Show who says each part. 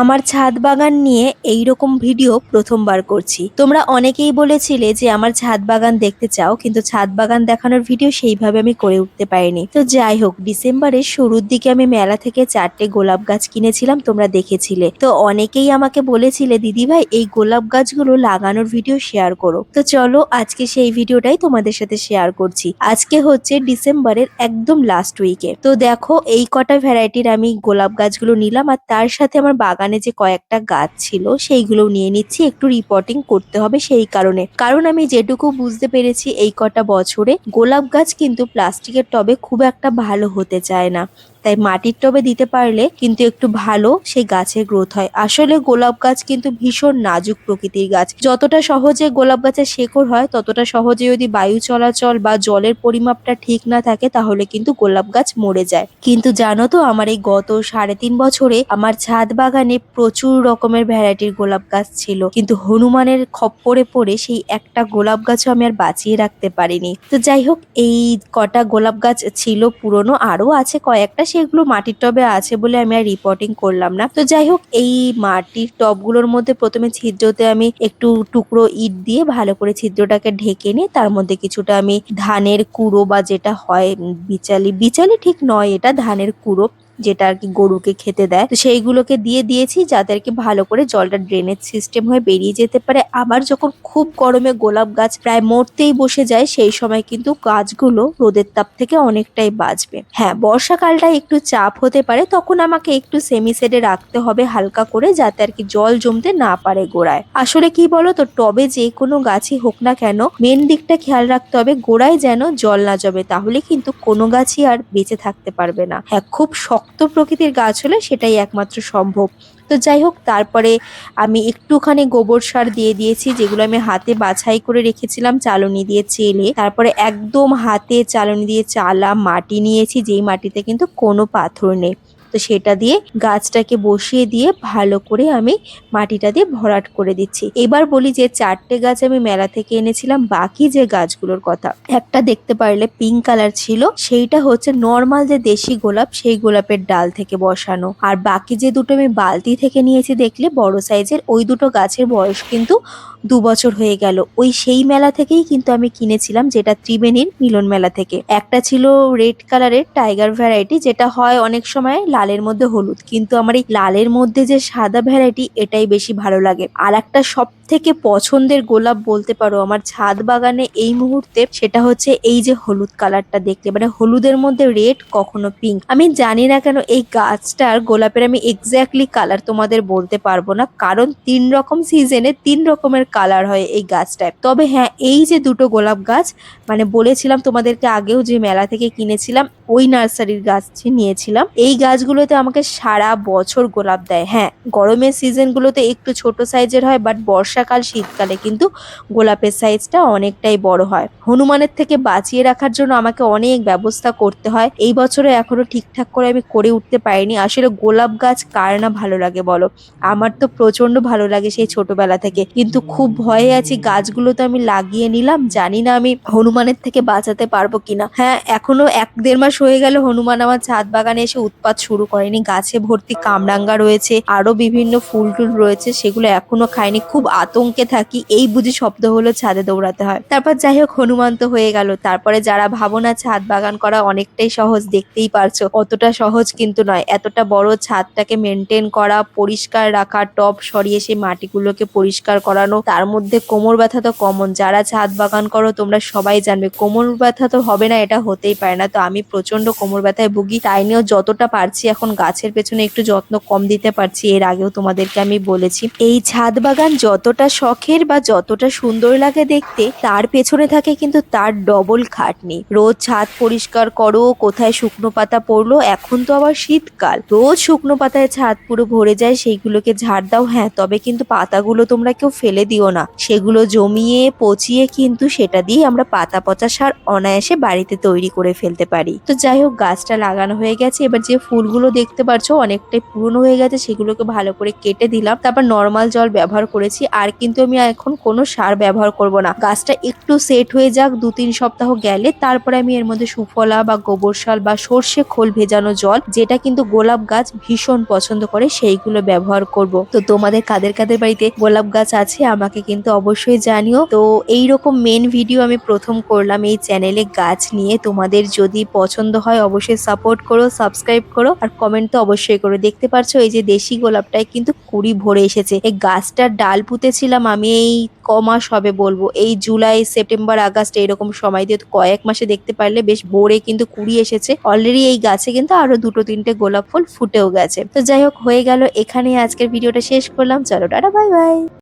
Speaker 1: আমার ছাদ বাগান নিয়ে এই রকম ভিডিও প্রথমবার করছি। তোমরা অনেকেই বলেছিলে যে আমার ছাদ বাগান দেখতে চাও, কিন্তু ছাদ বাগান দেখানোর ভিডিও সেইভাবে আমি করে উঠতে পারিনি। তো যাই হোক, ডিসেম্বরের শুরুর দিকে আমি মেলা থেকে চারটে গোলাপ গাছ কিনেছিলাম, তোমরা দেখেছিলে। তো অনেকেই আমাকে বলেছিলে দিদি ভাই এই গোলাপ গাছগুলো লাগানোর ভিডিও শেয়ার করো। তো চলো, আজকে সেই ভিডিওটাই তোমাদের সাথে শেয়ার করছি। আজকে হচ্ছে ডিসেম্বরের একদম লাস্ট উইকে তো দেখো, এই কটা ভ্যারাইটির আমি গোলাপ গাছগুলো নিলাম, আর তার সাথে আমার বাগানে যে কয়েকটা গাছ ছিল সেইগুলো নিয়ে নিচ্ছি। একটু রিপোর্টিং করতে হবে সেই কারণে। কারণ আমি যেটুকু বুঝতে পেরেছি এই কটা বছরে গোলাপ গাছ কিন্তু প্লাস্টিকের টবে খুব একটা ভালো হতে চায় না। তাই মাটির টবে দিতে পারলে কিন্তু একটু ভালো সেই গাছের গ্রোথ হয়। আসলে গোলাপ গাছ কিন্তু ভীষণ নাজুক প্রকৃতির গাছ। যতটা সহজে গোলাপ গাছের শেকড় হয়, ততটা সহজে যদি বায়ু চলাচল বা জলের পরিমাপটা ঠিক না থাকে, তাহলে কিন্তু গোলাপ গাছ মরে যায়। কিন্তু জানো তো, আমার এই গত সাড়ে তিন বছরে আমার ছাদ বাগানে প্রচুর রকমের ভ্যারাইটির গোলাপ গাছ ছিল। কিন্তু হনুমানের খপ্পরে পড়ে সেই একটা গোলাপ গাছও আমি আর বাঁচিয়ে রাখতে পারিনি। তো যাই হোক, এই কটা গোলাপ গাছ ছিল, পুরনো আরও আছে কয়েকটা সেগুলো মাটির টবে আছে বলে আমি আর রিপোর্টিং করলাম না। তো যাই হোক, এই মাটির টবগুলোর মধ্যে প্রথমে ছিদ্রতে আমি একটু টুকরো ইট দিয়ে ভালো করে ছিদ্রটাকে ঢেকে নিয়ে, তার মধ্যে কিছুটা আমি ধানের কুড়ো বা যেটা হয় বিচালি। বিচালি ঠিক নয়, এটা ধানের কুড়ো। যেটা আর কি গরুকে খেতে দেয়। তো সেইগুলোকে দিয়ে দিয়েছি যাতে আর কি ভালো করে জলটা ড্রেনেজ সিস্টেম হয়ে বেরিয়ে যেতে পারে। আবার যখন খুব গরমে গোলাপ গাছ প্রায় মরতেই বসে যায়, সেই সময় কিন্তু গাছগুলো রোদের তাপ থেকে অনেকটাই বাঁচবে। হ্যাঁ বর্ষাকালটা একটু চাপ হতে পারে, তখন আমাকে একটু সেমি সেডে রাখতে হবে হালকা করে যাতে আর কি জল জমতে না পারে গোড়ায়। আসলে কি বলো তো টবে যে কোনো গাছই হোক না কেন মেন দিকটা খেয়াল রাখতে হবে গোড়ায় যেন জল না জমে, তাহলে কিন্তু কোনো গাছই আর বেঁচে থাকতে পারবে না। হ্যাঁ খুব শক্ত প্রকৃতির গাছ হলে সেটাই একমাত্র সম্ভব। তো যাই হোক, তারপরে আমি একটুখানি গোবর সার দিয়ে দিয়েছি, যেগুলো আমি হাতে বাছাই করে রেখেছিলাম, চালনি দিয়ে চেলে। তারপরে একদম হাতে চালনি দিয়ে চালা মাটি নিয়েছি, যেই মাটিতে কিন্তু কোনো পাথর নেই। তো সেটা দিয়ে গাছটাকে বসিয়ে দিয়ে ভালো করে আমি মাটিটা দিয়ে ভরাট করে দিচ্ছি। এবার বলি যে চারটে গাছ আমি মেলা থেকে এনেছিলাম, বাকি যে গাছগুলোর কথা। একটা দেখতে পারলে পিঙ্ক কালার ছিল, সেইটা হচ্ছে নর্মাল যে দেশি গোলাপ, সেই গোলাপের ডাল থেকে বসানো। আর বাকি যে দুটো আমি বালতি থেকে নিয়েছি দেখলে বড় সাইজের, ওই দুটো গাছের বয়স কিন্তু দু বছর হয়ে গেল। ওই সেই মেলা থেকেই কিন্তু আমি কিনেছিলাম যেটা ত্রিবেণীর মিলন মেলা থেকে। একটা ছিল রেড কালারের টাইগার ভ্যারাইটি যেটা হয় অনেক সময় লালের মধ্যে হলুদ। কিন্তু আমার এই লালের মধ্যে যে সাদা ভ্যারাইটি এটাই বেশি ভালো লাগে। আর একটা সব থেকে পছন্দের গোলাপ বলতে পারো আমার ছাদ বাগানে এই মুহূর্তে সেটা হচ্ছে এই যে হলুদ কালারটা দেখতে। মানে হলুদের মধ্যে রেড, কখনো পিঙ্ক। আমি জানি না কেন এই গাছটার গোলাপের আমি এক্স্যাক্টলি কালার তোমাদের বলতে পারব না। কারণ তিন রকম সিজনে তিন রকমের কালার হয় এই গাছটায় তবে হ্যাঁ এই যে দুটো গোলাপ গাছ মানে বলেছিলাম তোমাদেরকে আগেও যে মেলা থেকে কিনেছিলাম, ওই নার্সারির গাছ নিয়েছিলাম, এই গাছগুলোতে আমাকে সারা বছর গোলাপ দেয়। হ্যাঁ গরমের সিজনগুলোতে একটু ছোট সাইজের হয় বাট বর্ষাকাল, শীতকালে কিন্তু গোলাপের সাইজটা অনেকটাই বড় হয়। হনুমানের থেকে বাঁচিয়ে রাখার জন্য আমাকে অনেক ব্যবস্থা করতে হয়। এই বছরে এখনও ঠিকঠাক করে আমি করে উঠতে পারিনি। আসলে গোলাপ গাছ কার না ভালো লাগে বলো? আমার তো প্রচণ্ড ভালো লাগে সেই ছোটবেলা থেকে। কিন্তু খুব ভয়ে আছি, গাছগুলো তো আমি লাগিয়ে নিলাম, জানি না আমি হনুমানের থেকে বাঁচাতে পারব কিনা। হ্যাঁ এখনও এক দেড় মাস হয়ে গেল হনুমান আমার ছাদ বাগানে এসে উৎপাত শুরু করেনি। গাছে ভর্তি কামরাঙ্গা রয়েছে, আরও বিভিন্ন ফুল টুল রয়েছে, সেগুলো এখনও খায়নি খুব আতঙ্কে থাকি, এই বুঝি শব্দ হলো ছাদে দৌড়াতে হয়। তারপর যাই হোক, হনুমান তো হয়ে গেল। তারপরে যারা ভাবো না ছাদ বাগান করা অনেকটাই সহজ, দেখতেই পারছ। অতটা সহজ কিন্তু নয়, এতটা বড় ছাদটাকে মেনটেন করা, পরিষ্কার রাখা, টব সরিয়ে সেই মাটিগুলোকে পরিষ্কার করানো তার মধ্যে কোমর ব্যথা তো কমন যারা ছাদ বাগান করো, তোমরা সবাই জানবে, কোমর ব্যথা তো হবে না, এটা হতেই পারে না। তো আমি প্রচণ্ড কোমর ব্যথায় ভুগি, তাই নিয়েও যতটা পারছি এখন গাছের পেছনে একটু যত্ন কম দিতে পারছি, এর আগেও তোমাদেরকে আমি বলেছি। এই ছাদ বাগান যতটা শখের বা যতটা সুন্দর লাগে দেখতে, তার পেছনে থাকে কিন্তু তার ডবল খাটনি। রোজ ছাদ পরিষ্কার করো, কোথায় শুকনো পাতা পড়ল, এখন তো আবার শীতকাল। রোজ শুকনো পাতায় ছাদ পুরো ভরে যায়, সেইগুলোকে ঝাড় দাও হ্যাঁ তবে কিন্তু পাতাগুলো তোমরা কেউ ফেলে দিও দিও না। সেগুলো জমিয়ে, পচিয়ে কিন্তু সেটা দিয়ে আমরা পাতা পচা সার অনায়াসে বাড়িতে তৈরি করে ফেলতে পারি। তো যাই হোক, গাছটা লাগানো হয়ে গেছে। এবার যে ফুলগুলো দেখতে পাচ্ছ অনেকটাই পুরনো হয়ে গেছে। সেগুলোকে ভালো করে কেটে দিলাম। তারপর নর্মাল জল ব্যবহার করেছি। আর কিন্তু আমি এখন কোনো সার ব্যবহার করব না। গাছটা একটু সেট হয়ে যাক দু তিন সপ্তাহ গেলে। তারপরে আমি এর মধ্যে সুফলা বা গোবর সার বা সর্ষে খোল ভেজানো জল, যেটা কিন্তু গোলাপ গাছ ভীষণ পছন্দ করে, সেইগুলো ব্যবহার করব। তো তোমাদের কাদের কাদের বাড়িতে গোলাপ গাছ আছে, আমাকে কিন্তু অবশ্যই জানিও। তো এই রকম মেন ভিডিও আমি প্রথম করলাম এই চ্যানেলে গাছ নিয়ে। তোমাদের যদি পছন্দ হয় অবশ্যই সাপোর্ট করো সাবস্ক্রাইব করো আর কমেন্ট তো অবশ্যই করো। দেখতে পারছ এই যে দেশি গোলাপটায় কিন্তু কুড়ি ভরে এসেছে। এই গাছটার ডাল পুঁতেছিলাম আমি এই ক মাস হবে বলব। এই জুলাই, সেপ্টেম্বর, আগস্ট এরকম সময় দিয়ে কয়েক মাসে দেখতে পারলে বেশ ভোরে কিন্তু কুড়ি এসেছে। অলরেডি এই গাছে কিন্তু আরও দুটো তিনটে গোলাপ ফুল ফুটেও গেছে। তো যাই হোক, হয়ে গেল। এখানে আজকের ভিডিওটা শেষ করলাম। চলো, টাটা বাই বাই